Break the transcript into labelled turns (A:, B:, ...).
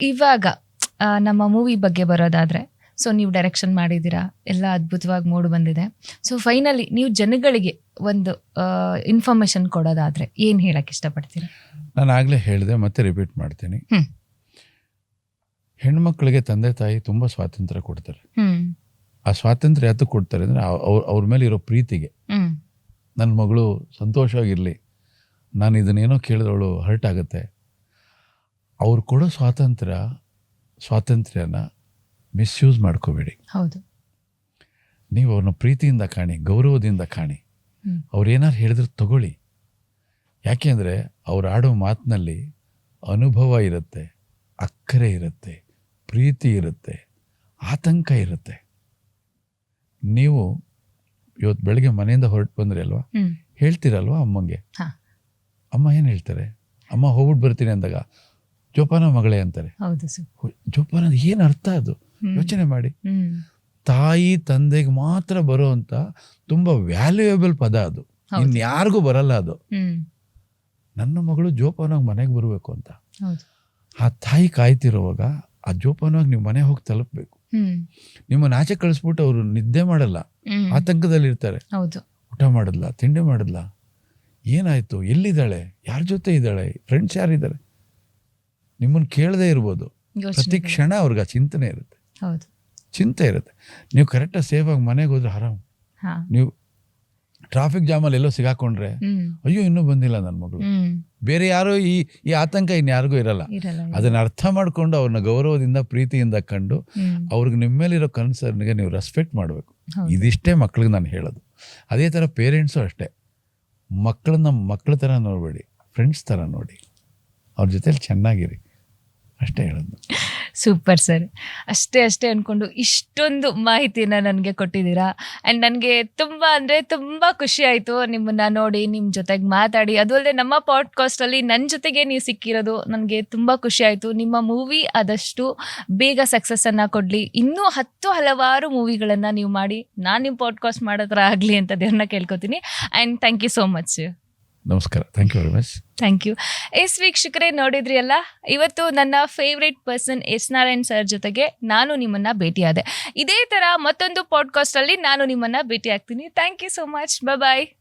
A: ಇವಾಗ ಆ, ನಮ್ಮ ಮೂವಿ ಬಗ್ಗೆ ಬರೋದಾದ್ರೆ ಸೊ ನೀವು ಡೈರೆಕ್ಷನ್ ಮಾಡಿದ್ದೀರಾ ಎಲ್ಲ ಅದ್ಭುತವಾಗಿ ಮೂಡು ಬಂದಿದೆ. ಸೊ ಫೈನಲಿ ನೀವು ಜನಗಳಿಗೆ ಒಂದು ಇನ್ಫಾರ್ಮೇಶನ್ ಕೊಡೋದಾದ್ರೆ ಏನು ಹೇಳಕ್ ಇಷ್ಟಪಡ್ತೀರಾ?
B: ನಾನು ಆಗಲೇ ಹೇಳಿದೆ ಮತ್ತೆ ರಿಪೀಟ್ ಮಾಡ್ತೀನಿ.
A: ಹ್ಮ್.
B: ಹೆಣ್ಮಕ್ಳಿಗೆ ತಂದೆ ತಾಯಿ ತುಂಬ ಸ್ವಾತಂತ್ರ್ಯ ಕೊಡ್ತಾರೆ.
A: ಹ್ಮ್.
B: ಆ ಸ್ವಾತಂತ್ರ್ಯ ಯಾತಕ್ಕೆ ಕೊಡ್ತಾರೆ ಅಂದರೆ ಅವ್ರ ಅವ್ರ ಮೇಲೆ ಇರೋ ಪ್ರೀತಿಗೆ.
A: ಹ್ಮ್.
B: ನನ್ನ ಮಗಳು ಸಂತೋಷವಾಗಿರಲಿ. ನಾನು ಇದನ್ನೇನೋ ಕೇಳಿದವಳು ಹರ್ಟ್ ಆಗುತ್ತೆ. ಅವ್ರು ಕೊಡೋ ಸ್ವಾತಂತ್ರ್ಯ ಸ್ವಾತಂತ್ರ್ಯನ ಮಿಸ್ಯೂಸ್ ಮಾಡ್ಕೋಬೇಡಿ.
A: ಹೌದು.
B: ನೀವು ಅವ್ರನ್ನ ಪ್ರೀತಿಯಿಂದ ಕಾಣಿ ಗೌರವದಿಂದ ಕಾಣಿ. ಅವ್ರು ಏನಾರು ಹೇಳಿದ್ರೆ ತಗೊಳ್ಳಿ. ಯಾಕೆಂದರೆ ಅವ್ರು ಆಡೋ ಮಾತಿನಲ್ಲಿ ಅನುಭವ ಇರುತ್ತೆ ಅಕ್ಕರೆ ಇರುತ್ತೆ ಪ್ರೀತಿ ಇರುತ್ತೆ ಆತಂಕ ಇರುತ್ತೆ. ನೀವು ಇವತ್ತು ಬೆಳಗ್ಗೆ ಮನೆಯಿಂದ ಹೊರಟು ಬಂದ್ರಿ ಅಲ್ವಾ? ಹೇಳ್ತೀರಲ್ವಾ ಅಮ್ಮಂಗೆ. ಅಮ್ಮ ಏನು ಹೇಳ್ತಾರೆ? ಅಮ್ಮ ಹೋಗ್ಬಿಟ್ಟು ಬರ್ತೀನಿ ಅಂದಾಗ ಜೋಪಾನ ಮಗಳೇ ಅಂತಾರೆ. ಜೋಪಾನ ಏನು ಅರ್ಥ ಅದು? ಯೋಚನೆ ಮಾಡಿ. ತಾಯಿ ತಂದೆಗೆ ಮಾತ್ರ ಬರುವಂತ ತುಂಬಾ ವ್ಯಾಲ್ಯೂಯಬಲ್ ಪದ ಅದು. ಇನ್ಯಾರಿಗೂ ಬರಲ್ಲ ಅದು. ನನ್ನ ಮಗಳು ಜೋಪಾನವಾಗಿ ಮನೆಗೆ ಬರಬೇಕು ಅಂತ. ಆ ತಾಯಿ ಕಾಯ್ತಿರುವಾಗ ಆ ಜೋಪಾನವಾಗಿ ನೀವು ಮನೆ ಹೋಗಿ ತಲುಪಬೇಕು. ನಿಮ್ಮನ್ನು ಆಚೆ ಕಳಿಸ್ಬಿಟ್ಟು ಅವರು ನಿದ್ದೆ ಮಾಡಲ್ಲ. ಆತಂಕದಲ್ಲಿ ಇರ್ತಾರೆ ಊಟ ಮಾಡಿದ್ಲ ತಿಂಡಿ ಮಾಡಿದ್ಲ ಏನಾಯ್ತು? ಎಲ್ಲಿದ್ದಾಳೆ? ಯಾರ ಜೊತೆ ಇದ್ದಾಳೆ? ಫ್ರೆಂಡ್ಸ್ ಯಾರಿದ್ದಾರೆ? ನಿಮ್ಮನ್ನ ಕೇಳದೇ ಇರ್ಬೋದು. ಪ್ರತಿ ಕ್ಷಣ ಅವ್ರಿಗೆ ಆ ಚಿಂತನೆ ಇರುತ್ತೆ. ಚಿಂತೆ ಇರುತ್ತೆ. ನೀವು ಕರೆಕ್ಟಾಗಿ ಸೇಫಾಗಿ ಮನೆಗೆ ಹೋದ್ರೆ ಆರಾಮ್. ನೀವು ಟ್ರಾಫಿಕ್ ಜಾಮಲ್ಲಿ ಎಲ್ಲೋ ಸಿಗಾಕೊಂಡ್ರೆ ಅಯ್ಯೋ ಇನ್ನೂ ಬಂದಿಲ್ಲ ನನ್ನ ಮಗಳು. ಬೇರೆ ಯಾರೋ ಈ ಈ ಆತಂಕ ಇನ್ಯಾರಿಗೂ ಇರಲ್ಲ. ಅದನ್ನ ಅರ್ಥ ಮಾಡ್ಕೊಂಡು ಅವ್ರನ್ನ ಗೌರವದಿಂದ ಪ್ರೀತಿಯಿಂದ ಕಂಡು ಅವ್ರಿಗೆ ನಿಮ್ಮ ಮೇಲಿರೋ ಕನ್ಸರ್ನ್ಗೆ ನೀವು ರೆಸ್ಪೆಕ್ಟ್ ಮಾಡಬೇಕು. ಇದಿಷ್ಟೇ ಮಕ್ಳಿಗೆ ನಾನು ಹೇಳೋದು. ಅದೇ ಥರ ಪೇರೆಂಟ್ಸು ಅಷ್ಟೇ. ಮಕ್ಕಳನ್ನ ಮಕ್ಕಳ ಥರ ನೋಡಬೇಡಿ ಫ್ರೆಂಡ್ಸ್ ಥರ ನೋಡಿ. ಅವ್ರ ಜೊತೆಲಿ ಚೆನ್ನಾಗಿರಿ. ಅಷ್ಟೇ ಹೇಳೋದು.
A: Super sir. ಅಷ್ಟೇ ಅಷ್ಟೇ ಅಂದ್ಕೊಂಡು ಇಷ್ಟೊಂದು ಮಾಹಿತಿನ ನನಗೆ ಕೊಟ್ಟಿದ್ದೀರಾ. ಆ್ಯಂಡ್ ನನಗೆ ತುಂಬ ಅಂದರೆ ತುಂಬ ಖುಷಿ ಆಯಿತು ನಿಮ್ಮನ್ನು ನೋಡಿ ನಿಮ್ಮ ಜೊತೆಗೆ ಮಾತಾಡಿ. ಅದು ಅಲ್ಲದೆ ನಮ್ಮ ಪಾಡ್ಕಾಸ್ಟಲ್ಲಿ ನನ್ನ ಜೊತೆಗೆ ನೀವು ಸಿಕ್ಕಿರೋದು ನನಗೆ ತುಂಬ ಖುಷಿ ಆಯಿತು. ನಿಮ್ಮ ಮೂವಿ ಆದಷ್ಟು ಬೇಗ ಸಕ್ಸಸ್ಸನ್ನು ಕೊಡಲಿ. ಇನ್ನೂ ಹತ್ತು ಹಲವಾರು ಮೂವಿಗಳನ್ನು ನೀವು ಮಾಡಿ, ನಾನು ನಿಮ್ಮ ಪಾಡ್ಕಾಸ್ಟ್ ಮಾಡೋ ಆಗಲಿ ಅಂತ ದೇವ್ರನ್ನ ಕೇಳ್ಕೊತೀನಿ. And thank you so much
B: ನಮಸ್ಕಾರ. Thank you very much
A: thank you S ವೀಕ್ಷಕರೇ, ನೋಡಿದ್ರಿ ಅಲ್ಲ? ಇವತ್ತು ನನ್ನ favourite person S Narayan sir ಜೊತೆಗೆ ನಾನು ನಿಮ್ಮನ್ನ ಭೇಟಿಯಾದೆ. ಇದೇ ತರ ಮತ್ತೊಂದು ಪಾಡ್ಕಾಸ್ಟ್ ಅಲ್ಲಿ ನಾನು ನಿಮ್ಮನ್ನ ಭೇಟಿ ಆಗ್ತೀನಿ thank you so much bye